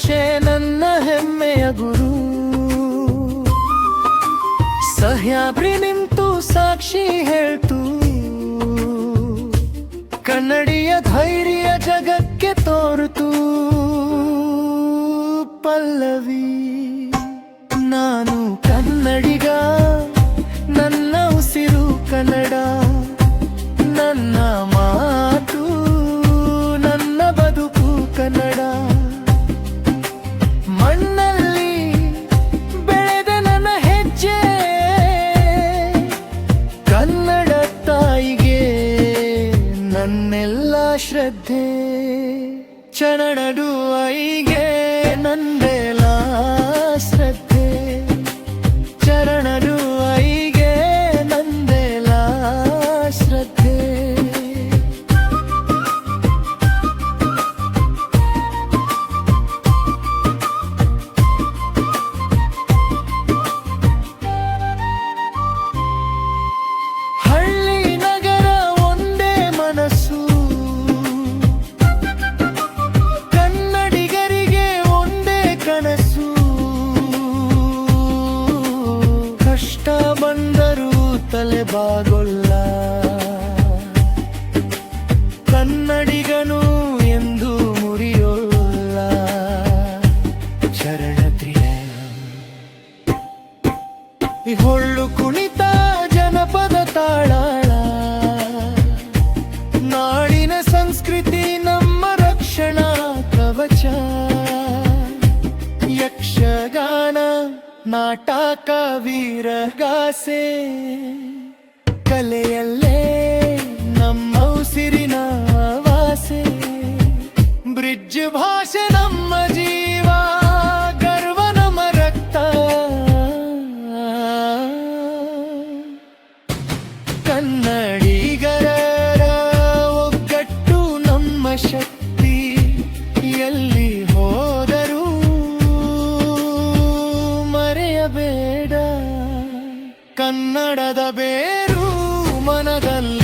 ಭಾಷೆ ನನ್ನ ಹೆಮ್ಮೆಯ ಗುರು. ಸಹ್ಯಾಬ್ರಿ ನಿಂತು ಸಾಕ್ಷಿ ಹೇಳ್ತು. ಕನ್ನಡಿಯ ಧೈರ್ಯ ಜಗಕ್ಕೆ ತೋರುತು. ಪಲ್ಲವಿ, ನಾನು ಕನ್ನಡಿಗ, ನನ್ನ ಉಸಿರು ಕನ್ನಡ, ನನ್ನ ಶ್ರದ್ಧೆ ಚರಣಡು ಐಗೆ ನಂದೆಲ ಶ್ರದ್ಧೆ. ಚರಣಡು ಐಗೆ ನಂದೆಲ ಶ್ರದ್ಧೆ. ಬಂದರೂ ಬಾಗೊಳ್ಳ. ಕನ್ನಡಿಗನು ಎಂದು ಮುರಿಯೋಲ್ಲ ಶರಣತ್ರಿಯ ಹೊಳ್ಳು ಕುಣಿತ ಜನಪದ ತಾಳಾಳ. ನಾಡಿನ ಸಂಸ್ಕೃತಿ ನಮ್ಮ ರಕ್ಷಣಾ ಕವಚ. ಯಕ್ಷಗಾನ, ನಾಟಕ, ವೀರಗಾಸೆ. ಕಲೆಯಲ್ಲೇ ನಮ್ಮ ಉಸಿರಿನ ವಾಸೆ ಬ್ರಿಡ್ಜ್ ಭಾಷೆ ನಮ್ಮ ಜೀವ, ಗರ್ವ ನಮ್ಮ ರಕ್ತ. ಕನ್ನಡಿಗರ ಒಗ್ಗಟ್ಟು ನಮ್ಮ ಶಕ್ತಿ. ಎಲ್ಲಿ ಹೋದರೂ ಮರೆಯಬೇಡ. ಕನ್ನಡದ ಬೇಡ ಮನದಲ್ಲ